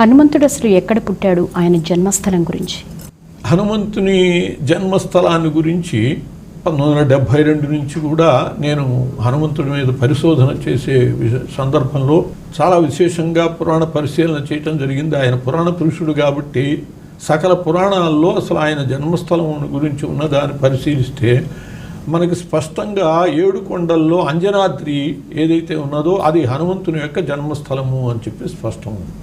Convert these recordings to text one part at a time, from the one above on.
హనుమంతుడు అసలు ఎక్కడ పుట్టాడు? ఆయన జన్మస్థలం గురించి. హనుమంతుని జన్మస్థలాన్ని గురించి పంతొమ్మిది వందల డెబ్భై రెండు నుంచి కూడా నేను హనుమంతుడి మీద పరిశోధన చేసే సందర్భంలో చాలా విశేషంగా పురాణ పరిశీలన చేయటం జరిగింది. ఆయన పురాణ పురుషుడు కాబట్టి సకల పురాణాల్లో అసలు ఆయన జన్మస్థలం గురించి ఉన్నదాన్ని పరిశీలిస్తే మనకి స్పష్టంగా ఏడు కొండల్లో అంజనాద్రి ఏదైతే ఉన్నదో అది హనుమంతుని యొక్క జన్మస్థలము అని చెప్పి స్పష్టం ఉంది.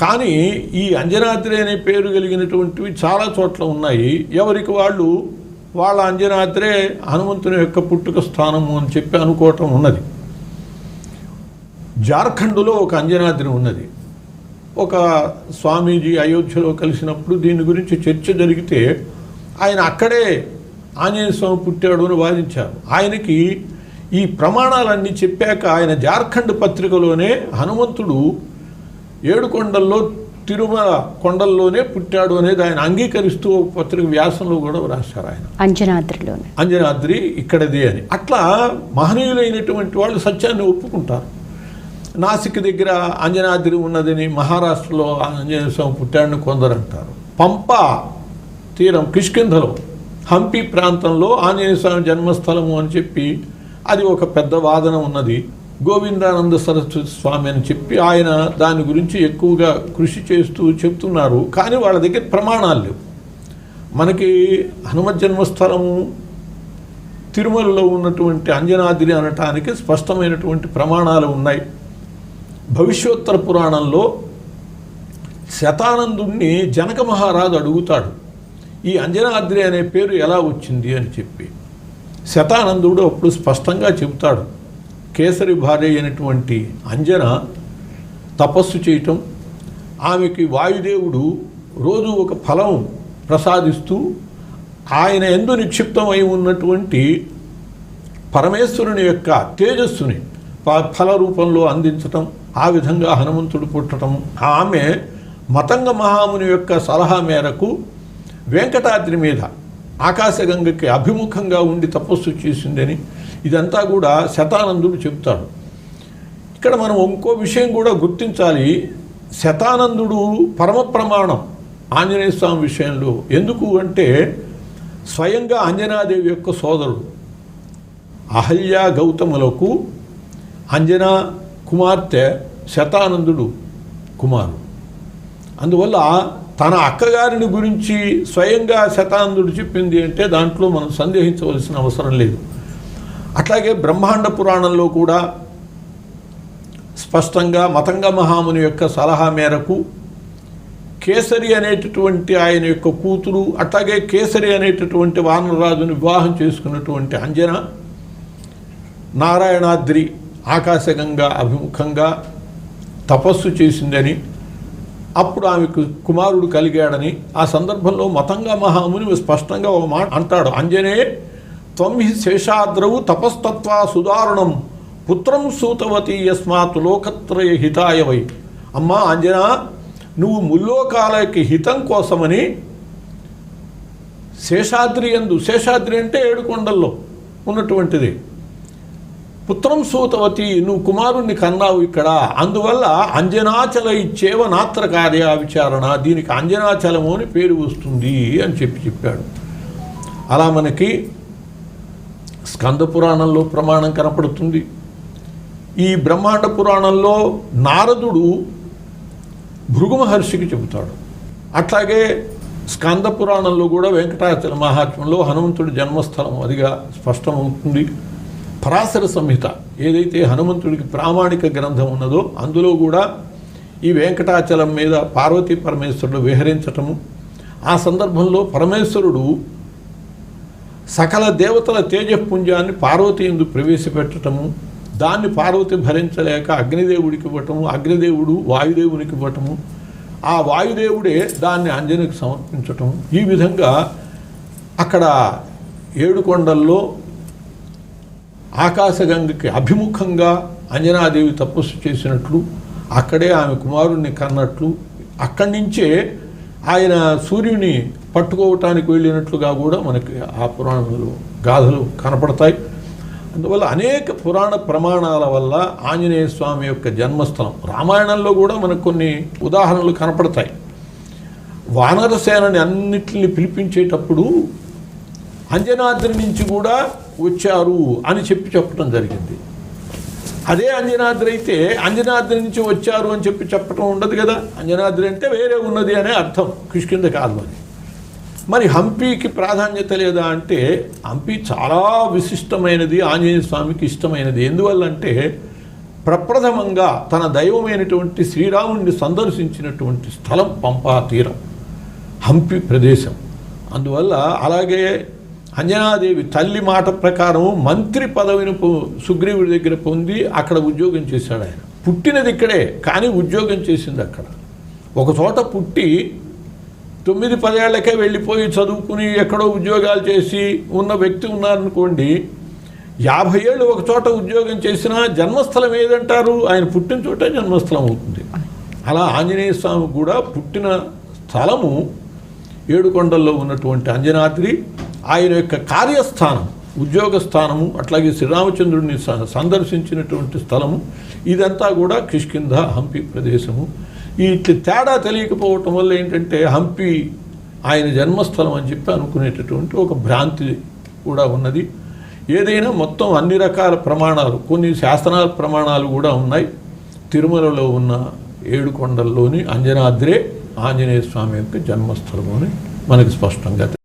కానీ ఈ అంజనాద్రి అనే పేరు కలిగినటువంటివి చాలా చోట్ల ఉన్నాయి. ఎవరికి వాళ్ళు వాళ్ళ అంజనాద్రే హనుమంతుని యొక్క పుట్టుక స్థానము అని చెప్పి అనుకోవటం ఉన్నది. జార్ఖండ్లో ఒక అంజనాద్రి ఉన్నది. ఒక స్వామీజీ అయోధ్యలో కలిసినప్పుడు దీని గురించి చర్చ జరిగితే ఆయన అక్కడే ఆంజనేయ స్వామి పుట్టాడు అని వాదించారు. ఆయనకి ఈ ప్రమాణాలన్నీ చెప్పాక ఆయన జార్ఖండ్ పత్రికలోనే హనుమంతుడు ఏడు కొండల్లో తిరుమల కొండల్లోనే పుట్టాడు అనేది ఆయన అంగీకరిస్తూ పత్రిక వ్యాసంలో కూడా రాశారు ఆయన. అంజనాద్రిలోనే. అంజనాద్రి ఇక్కడదే అని. అట్లా మహనీయులైనటువంటి వాళ్ళు సత్యాన్ని ఒప్పుకుంటారు. నాసిక్ దగ్గర అంజనాద్రి ఉన్నదని మహారాష్ట్రలో ఆంజనేయ స్వామి పుట్టాడని కొందరు అంటారు. పంప తీరం కిష్కింధలో హంపి ప్రాంతంలో ఆంజనేయ స్వామి జన్మస్థలము అని చెప్పి అది ఒక పెద్ద వాదన ఉన్నది. గోవిందానంద సరస్వతి స్వామి అని చెప్పి ఆయన దాని గురించి ఎక్కువగా కృషి చేస్తూ చెప్తున్నారు. కానీ వాళ్ళ దగ్గర ప్రమాణాలు లేవు. మనకి హనుమ జన్మస్థలము తిరుమలలో ఉన్నటువంటి అంజనాద్రి అనటానికి స్పష్టమైనటువంటి ప్రమాణాలు ఉన్నాయి. భవిష్యోత్తర పురాణంలో శతానందుణ్ణి జనక మహారాజు అడుగుతాడు ఈ అంజనాద్రి అనే పేరు ఎలా వచ్చింది అని చెప్పి. శతానందుడు అప్పుడు స్పష్టంగా చెబుతాడు కేసరి భార్య అయినటువంటి అంజన తపస్సు చేయటం ఆమెకి వాయుదేవుడు రోజు ఒక ఫలం ప్రసాదిస్తూ ఆయన ఎందు నిక్షిప్తమై ఉన్నటువంటి పరమేశ్వరుని యొక్క తేజస్సుని ప- ఫల రూపంలో అందించటం ఆ విధంగా హనుమంతుడు పుట్టడం ఆమె మతంగ మహాముని యొక్క సలహా మేరకు వెంకటాద్రి మీద ఆకాశగంగకి అభిముఖంగా ఉండి తపస్సు చేసిందని ఇదంతా కూడా శతానందుడు చెబుతాడు. ఇక్కడ మనం ఇంకో విషయం కూడా గుర్తించాలి. శతానందుడు పరమ ప్రమాణం ఆంజనేయ స్వామి విషయంలో. ఎందుకు అంటే స్వయంగా అంజనాదేవి యొక్క సోదరుడు అహల్య గౌతములకు అంజనా కుమార్తె శతానందుడు కుమారుడు. అందువల్ల తన అక్కగారిని గురించి స్వయంగా శతానందుడు చెప్పింది అంటే దాంట్లో మనం సందేహించవలసిన అవసరం లేదు. అట్లాగే బ్రహ్మాండ పురాణంలో కూడా స్పష్టంగా మతంగ మహాముని యొక్క సలహా మేరకు కేసరి అనేటటువంటి ఆయన యొక్క కూతురు అట్లాగే కేసరి అనేటటువంటి వానరాజుని వివాహం చేసుకున్నటువంటి అంజన నారాయణాద్రి ఆకాశగంగా అభిముఖంగా తపస్సు చేసిందని అప్పుడు ఆమెకు కుమారుడు కలిగాడని ఆ సందర్భంలో మతంగా మహాముని స్పష్టంగా ఒక మాట అంటాడు. అంజనే త్వమి శేషాద్రవు తపస్తత్వా సుదారుణం. పుత్రం సూతవతి యస్మాత్ లోకత్రయ హితాయ వై. అమ్మా అంజనా నువ్వు ముల్లోకాలకి హితం కోసమని శేషాద్రి ఎందు శేషాద్రి అంటే ఏడుకొండల్లో ఉన్నటువంటిది. పుత్రం సూతవతి నువ్వు కుమారుణ్ణి కన్నావు ఇక్కడ. అందువల్ల అంజనాచల ఇచ్చేవ నాత్ర కార్య విచారణ. దీనికి అంజనాచలము అని పేరు వస్తుంది అని చెప్పి చెప్పాడు. అలా మనకి స్కంద పురాణంలో ప్రమాణం కనపడుతుంది. ఈ బ్రహ్మాండ పురాణంలో నారదుడు భృగు మహర్షికి చెబుతాడు. అట్లాగే స్కంద పురాణంలో కూడా వెంకటాచల మహాత్మ్యంలో హనుమంతుడి జన్మస్థలం అదిగా స్పష్టమవుతుంది. పరాశర సంహిత ఏదైతే హనుమంతుడికి ప్రామాణిక గ్రంథం ఉన్నదో అందులో కూడా ఈ వెంకటాచలం మీద పార్వతీ పరమేశ్వరుడు విహరించటము. ఆ సందర్భంలో పరమేశ్వరుడు సకల దేవతల తేజపుంజాన్ని పార్వతి ఎందు ప్రవేశపెట్టటము దాన్ని పార్వతి భరించలేక అగ్నిదేవుడికి ఇవ్వటము అగ్నిదేవుడు వాయుదేవునికి ఇవ్వటము ఆ వాయుదేవుడే దాన్ని అంజనికి సమర్పించటం ఈ విధంగా అక్కడ ఏడుకొండల్లో ఆకాశగంగకి అభిముఖంగా అంజనాదేవి తపస్సు చేసినట్లు అక్కడే ఆమె కుమారుణ్ణి కన్నట్లు అక్కడి నుంచే ఆయన సూర్యుని పట్టుకోవటానికి వెళ్ళినట్లుగా కూడా మనకి ఆ పురాణములు గాథలు కనపడతాయి. అందువల్ల అనేక పురాణ ప్రమాణాల వల్ల ఆంజనేయ స్వామి యొక్క జన్మస్థలం రామాయణంలో కూడా మనకు కొన్ని ఉదాహరణలు కనపడతాయి. వానరసేనని అన్నిటిని పిలిపించేటప్పుడు అంజనాద్రి నుంచి కూడా వచ్చారు అని చెప్పి చెప్పడం జరిగింది. అదే అంజనాద్రి అయితే అంజనాద్రి నుంచి వచ్చారు అని చెప్పి చెప్పడం ఉండదు కదా. అంజనాద్రి అంటే వేరే ఉన్నది అనే అర్థం. కిష్కింద కాదు అని మరి హంపీకి ప్రాధాన్యత లేదా అంటే హంపి చాలా విశిష్టమైనది ఆంజనేయ స్వామికి ఇష్టమైనది. ఎందువల్లంటే ప్రప్రథమంగా తన దైవమైనటువంటి శ్రీరాముడిని సందర్శించినటువంటి స్థలం పంపా తీరం హంపి ప్రదేశం. అందువల్ల అలాగే అంజనాదేవి తల్లి మాట ప్రకారం మంత్రి పదవిని సుగ్రీవుడి దగ్గర పొంది అక్కడ ఉద్యోగం చేశాడు ఆయన. పుట్టినది ఇక్కడే కానీ ఉద్యోగం చేసింది అక్కడ. ఒక చోట పుట్టి తొమ్మిది పదేళ్ళకే వెళ్ళిపోయి చదువుకుని ఎక్కడో ఉద్యోగాలు చేసి ఉన్న వ్యక్తి ఉన్నారనుకోండి యాభై ఏళ్ళు ఒక చోట ఉద్యోగం చేసినా జన్మస్థలం ఏదంటారు? ఆయన పుట్టిన చోటే జన్మస్థలం అవుతుంది. అలా ఆంజనేయ స్వామి కూడా పుట్టిన స్థలము ఏడుకొండల్లో ఉన్నటువంటి అంజనాద్రి ఆయన యొక్క కార్యస్థానం ఉద్యోగ స్థానము అట్లాగే శ్రీరామచంద్రుడిని స- సందర్శించినటువంటి స్థలము ఇదంతా కూడా కిష్కింధ హంపి ప్రదేశము. ఈ తేడా తెలియకపోవటం వల్ల ఏంటంటే హంపి ఆయన జన్మస్థలం అని చెప్పి అనుకునేటటువంటి ఒక భ్రాంతి కూడా ఉన్నది. ఏదైనా మొత్తం అన్ని రకాల ప్రమాణాలు కొన్ని శాస్త్రాల ప్రమాణాలు కూడా ఉన్నాయి. తిరుమలలో ఉన్న ఏడు కొండల్లోని అంజనాద్రే ఆంజనేయ స్వామి యొక్క జన్మస్థలము అని మనకి స్పష్టంగా